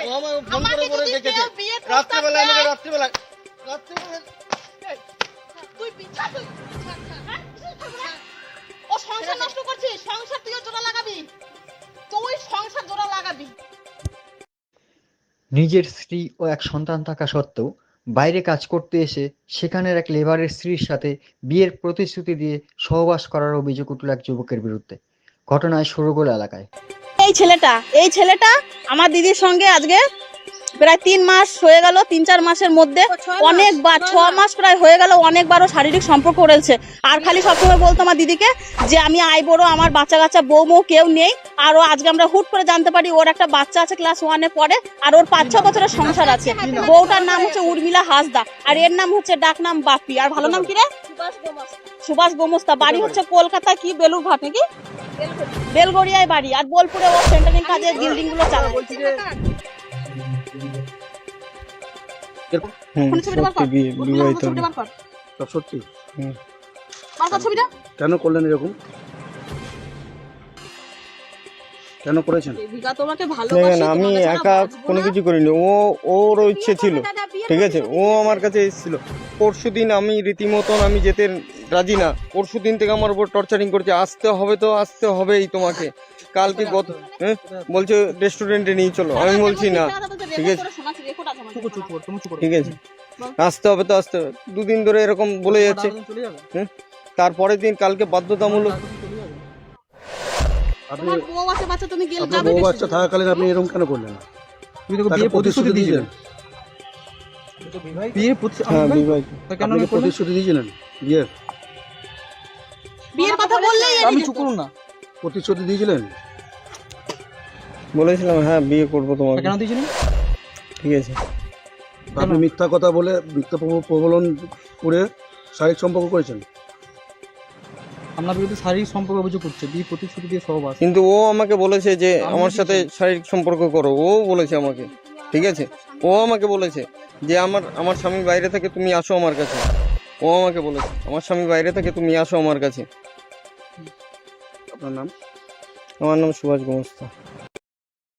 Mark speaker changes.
Speaker 1: ও আমাকে ফোন করে করে ডেকেছে
Speaker 2: কেউ বিয়ের প্রস্তাব
Speaker 1: রাত্রেবেলা আমাকে
Speaker 2: দেয়-
Speaker 1: রাত্রেবেলা রাত্রেবেলা
Speaker 2: তুই পিছা তুই। হ্যাঁ? ও সংসার নষ্ট করছিস সংসার তুইও জোড়া লাগাবি। তুই সংসার জোড়া লাগাবি।
Speaker 3: নিজের স্ত্রী ও এক সন্তান থাকা সত্ত্বেও বাইরে কাজ করতে এসে সেখানের এক লেবারের স্ত্রীর সাথে বিয়ের প্রতিশ্রুতি দিয়ে সহবাস করার অভিযোগ উঠল এক যুবকের বিরুদ্ধে। ঘটনায় সরগোল এলাকায়।
Speaker 4: এই ছেলেটা এই ছেলেটা আমার দিদির সঙ্গে আজকে প্রায় তিন মাস হয়ে গেল তিন চার মাসের মধ্যে। অনেকবার ছ মাস। প্রায় হয়ে গেল অনেকবারও শারীরিক সম্পর্ক রয়েছে আর খালি সবসময় বলতো আমার দিদিকে যে আমি আই বড় আমার বাচ্চা কাচ্চা বউ মৌ কেউ নেই। আর ও আজকে আমরা হুট করে জানতে পারি ওর একটা বাচ্চা আছে ক্লাস ওয়ানে পড়ে আর ওর পাঁচ ছ বছরের সংসার আছে। বউটার নাম হচ্ছে উর্মিলা হাসদা আর এর নাম হচ্ছে ডাক নাম বাপি আর ভালো নাম কি রে? সুভাষ গোমস্তা। বাড়ি হচ্ছে কলকাতা কি? বেলুরঘাট নাকি? বেলগড়িয়ায় বাড়ি। আর বোলপুরে ও সেন্টারিং কাজের বিল্ডিংগুলো চালা ফোনে ছবিটা?
Speaker 5: করলেন এরকম? কেন করেছেন?
Speaker 6: দেখেন আমি একা কোনো কিছু করিনি। ও ওর ইচ্ছে ছিল। ঠিক আছে ও আমার কাছে এসেছিল। পরশু দিন আমি রীতিমতন আমি যেতে রাজি না। পরশু দিন থেকে আমার উপর টর্চারিং করছে। আসতে হবে তো আসতে হবেই তোমাকে। কালকে গত হ্যাঁ? বলছে রেস্টুরেন্টে নিয়ে চলো। আমি বলছি না ঠিক আছে।
Speaker 4: করে শোনাচ্ছি, রেকর্ড আছে আমার।
Speaker 6: ঠিক আছে। আসতে হবে তো আসতে হবে। দুদিন ধরে এরকম বলে যাচ্ছে। হ্যাঁ? তারপরের দিন কালকে বাধ্যতামূলক
Speaker 5: আপনি
Speaker 4: তোমার বউ আছে, বাচ্চা, তুমি গেলে
Speaker 5: আপনার বউ বাচ্চা থাকাকালীন আপনি এরকম কেন করলেন?
Speaker 7: তুমি বিয়ে প্রতিশ্রুতি দিয়েছিলেন। বিয়ে
Speaker 6: হ্যাঁ
Speaker 5: আপনি কি প্রতিশ্রুতি দিয়েছিলেন? বিয়ের?
Speaker 4: বিয়ের কথা বললেই
Speaker 7: আপনি চুপ করুন না।
Speaker 5: প্রতিশ্রুতি দিয়েছিলেন?
Speaker 6: বলেছিলাম হ্যাঁ বিয়ে করব তোমাকে।
Speaker 7: কেন দিয়েছিলেন?
Speaker 6: ঠিক আছে।
Speaker 5: আপনি মিথ্যা কথা বলে মিথ্যা প্রব- প্রবলন করে শারীরিক সম্পর্ক করেছেন?
Speaker 7: আপনার বিরুদ্ধে শারীরিক সম্পর্ক অভিযোগ করছে বিয়ে প্রতিশ্রুতি দিয়ে সহবাস
Speaker 6: কিন্তু ও আমাকে বলেছে যে আমার সাথে শারীরিক সম্পর্ক করো ও বলেছে আমাকে ঠিক আছে? ও আমাকে বলেছে যে আমার আমার স্বামী বাইরে থেকে তুমি আসো আমার কাছে। ও আমাকে বলেছে আমার স্বামী বাইরে থেকে তুমি আসো আমার কাছে।
Speaker 5: আপনার নাম?
Speaker 6: আমার নাম সুভাষ গোমস্তা।